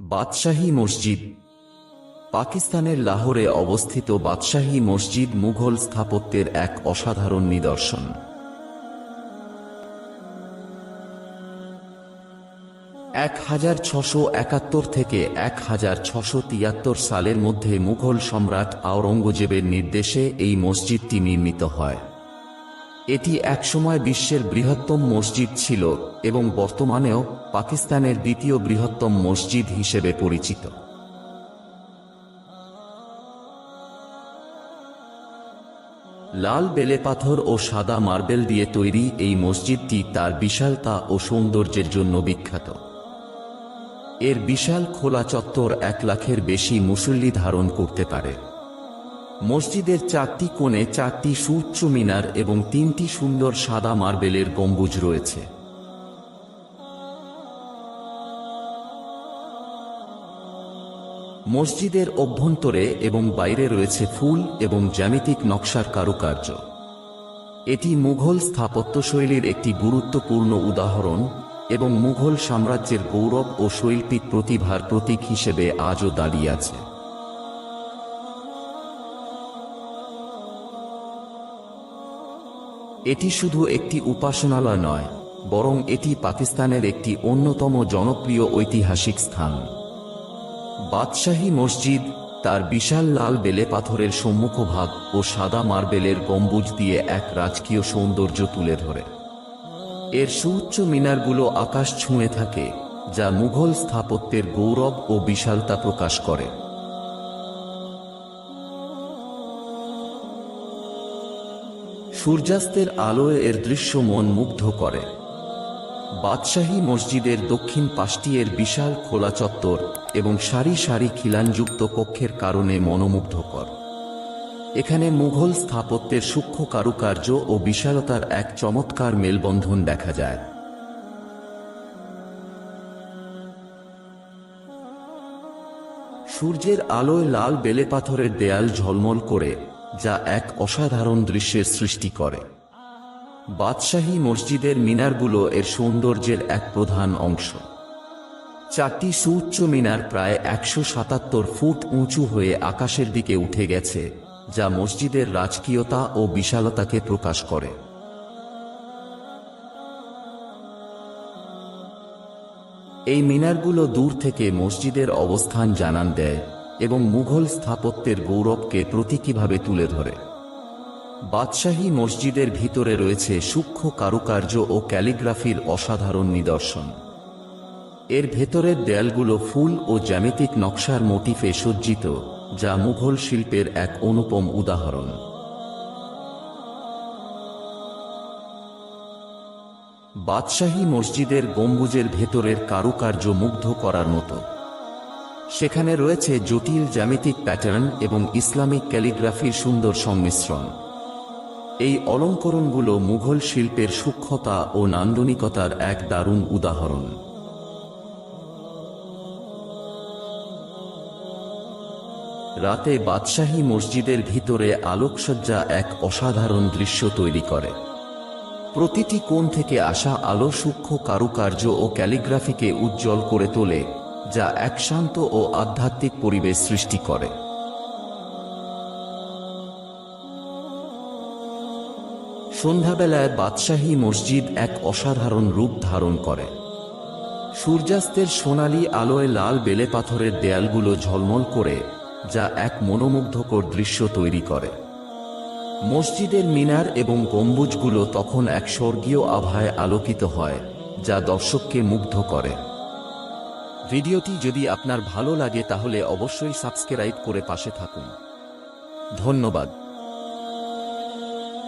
বাদশাহী মসজিদ। পাকিস্তানের লাহোরে অবস্থিত বাদশাহী মসজিদ মুঘল স্থাপত্যের এক অসাধারণ নিদর্শন। এক হাজার ছশো একাত্তর থেকে এক হাজার ছশো তিয়াত্তর সালের মধ্যে মুঘল সম্রাট আওরঙ্গজেবের নির্দেশে এই মসজিদটি নির্মিত হয়। এটি একসময় বিশ্বের বৃহত্তম মসজিদ ছিল এবং বর্তমানেও পাকিস্তানের দ্বিতীয় বৃহত্তম মসজিদ হিসেবে পরিচিত। লাল বেলে পাথর ও সাদা মার্বেল দিয়ে তৈরি এই মসজিদটি তার বিশালতা ও সৌন্দর্যের জন্য বিখ্যাত। এর বিশাল খোলা চত্বর এক লাখের বেশি মুসল্লি ধারণ করতে পারে। মসজিদের চারটি কোণে চারটি সুউচ্চ মিনার এবং তিনটি সুন্দর সাদা মার্বেলের গম্বুজ রয়েছে। মসজিদের অভ্যন্তরে এবং বাইরে রয়েছে ফুল এবং জ্যামিতিক নকশার কারুকার্য। এটি মুঘল স্থাপত্যশৈলীর একটি গুরুত্বপূর্ণ উদাহরণ এবং মুঘল সাম্রাজ্যের গৌরব ও শৈল্পিক প্রতিভার প্রতীক হিসেবে আজও দাঁড়িয়ে আছে। এটি শুধু একটি উপাসনালয় নয়, বরং এটি পাকিস্তানের একটি অন্যতম জনপ্রিয় ঐতিহাসিক স্থান। বাদশাহী মসজিদ, তার বিশাল লাল বেলে পাথরের সম্মুখভাগ ও সাদা মার্বেলের গম্বুজ দিয়ে এক রাজকীয় সৌন্দর্য তুলে ধরে। এর সুউচ্চ মিনারগুলো আকাশ ছুঁয়ে থাকে, যা মুঘল স্থাপত্যের গৌরব ও বিশালতা প্রকাশ করে। সূর্যাস্তের আলোয় এর দৃশ্য মন মুগ্ধ করে। বাদশাহী মসজিদের দক্ষিণ পাশটি এর বিশাল খোলা চত্বর এবং সারি সারি খিলানযুক্ত কক্ষের কারণে মনোমুগ্ধকর। এখানে মুঘল স্থাপত্যের সূক্ষ্ম কারুকার্য ও বিশালতার এক চমৎকার মেলবন্ধন দেখা যায়। সূর্যের আলোয় লাল বেলে পাথরের দেয়াল ঝলমল করে। যা এক অসাধারণ দৃশ্যের সৃষ্টি করে। বাদশাহী মসজিদের মিনারগুলো এর সৌন্দর্যের এক প্রধান অংশ। চারটি সুউচ্চ মিনার প্রায় একশো সাতাত্তর ফুট উঁচু হয়ে আকাশের দিকে উঠে গেছে, যা মসজিদের রাজকীয়তা ও বিশালতাকে প্রকাশ করে। এই মিনারগুলো দূর থেকে মসজিদের অবস্থান জানান দেয়। এবং মুঘল স্থাপত্যের গৌরবকে প্রতীকীভাবে তুলে ধরে। বাদশাহী মসজিদের ভিতরে রয়েছে সূক্ষ্ম কারুকার্য ও ক্যালিগ্রাফির অসাধারণ নিদর্শন। এর ভেতরের দেয়ালগুলো ফুল ও জ্যামিতিক নকশার মোটিফে সজ্জিত, যা মুঘল শিল্পের এক অনুপম উদাহরণ। বাদশাহী মসজিদের গম্বুজের ভেতরের কারুকার্য মুগ্ধ করার মতো। সেখানে রয়েছে জটিল জ্যামিতিক প্যাটার্ন এবং ইসলামিক ক্যালিগ্রাফির সুন্দর সংমিশ্রণ। এই অলঙ্করণগুলো মুঘল শিল্পের সূক্ষ্মতা ও নান্দনিকতার এক দারুণ উদাহরণ। রাতে বাদশাহী মসজিদের ভিতরে আলোকসজ্জা এক অসাধারণ দৃশ্য তৈরি করে। প্রতিটি কোণ থেকে আসা আলো সূক্ষ্ম কারুকার্য ও ক্যালিগ্রাফিকে উজ্জ্বল করে তোলে। যা এক শান্ত ও আধ্যাত্মিক পরিবেশ সৃষ্টি করে। সন্ধ্যাবেলায় বাদশাহী মসজিদ এক অসাধারণ রূপ ধারণ করে। সূর্যাস্তের সোনালী আলোয় লাল বেলে পাথরের দেয়ালগুলো ঝলমল করে, যা এক মনোমুগ্ধকর দৃশ্য তৈরি করে। মসজিদের মিনার এবং গম্বুজগুলো তখন এক স্বর্গীয় আভায় আলোকিত হয়, যা দর্শককে মুগ্ধ করে। ভিডিওটি যদি আপনার ভালো লাগে তাহলে অবশ্যই সাবস্ক্রাইব করে পাশে থাকুন। ধন্যবাদ।